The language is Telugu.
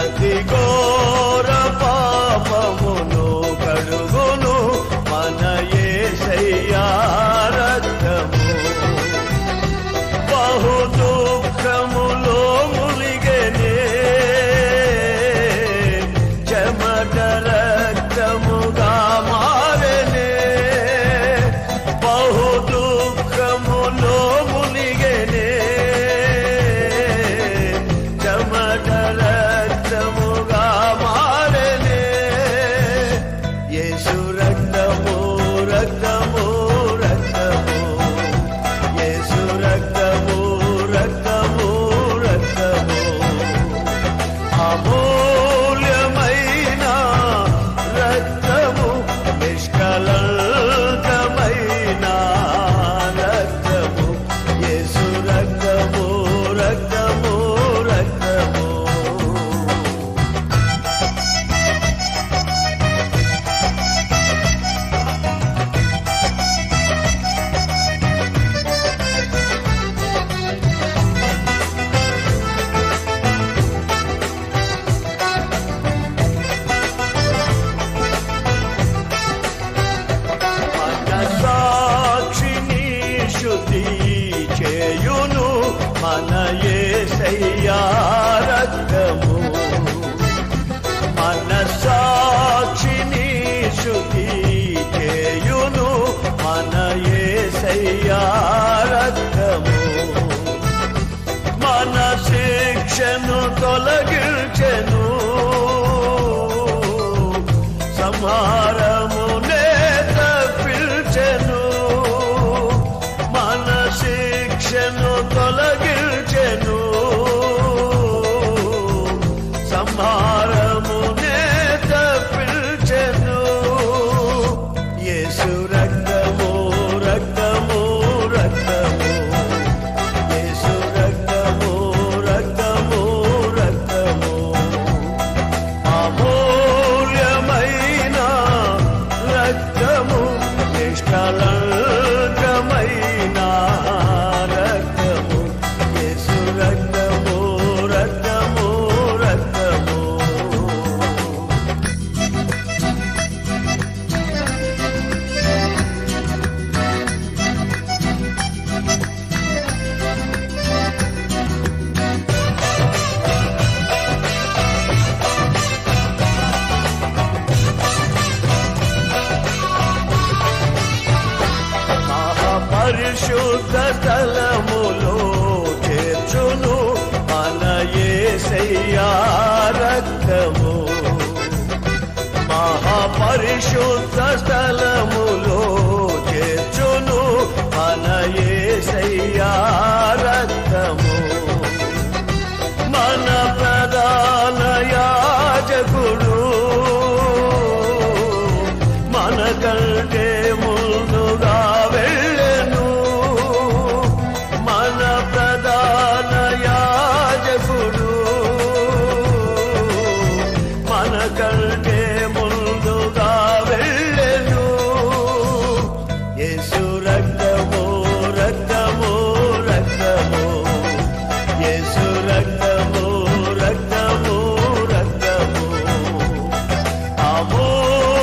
赞的歌。మన ఏసయ్యారక్తము మన సాక్షిని శుద్ధి చేయును మన ఏసయ్యారక్తము మన శిక్షను తొలగించెను. సంహారము తప్పించెను మన శిక్షను తొలగి tomorrow. పరిశుద్ధ తలములో చేర్చును అనయేసయ్యారక్తము మహాపరిశుద్ధ స్థలము ಸುರಗವೋ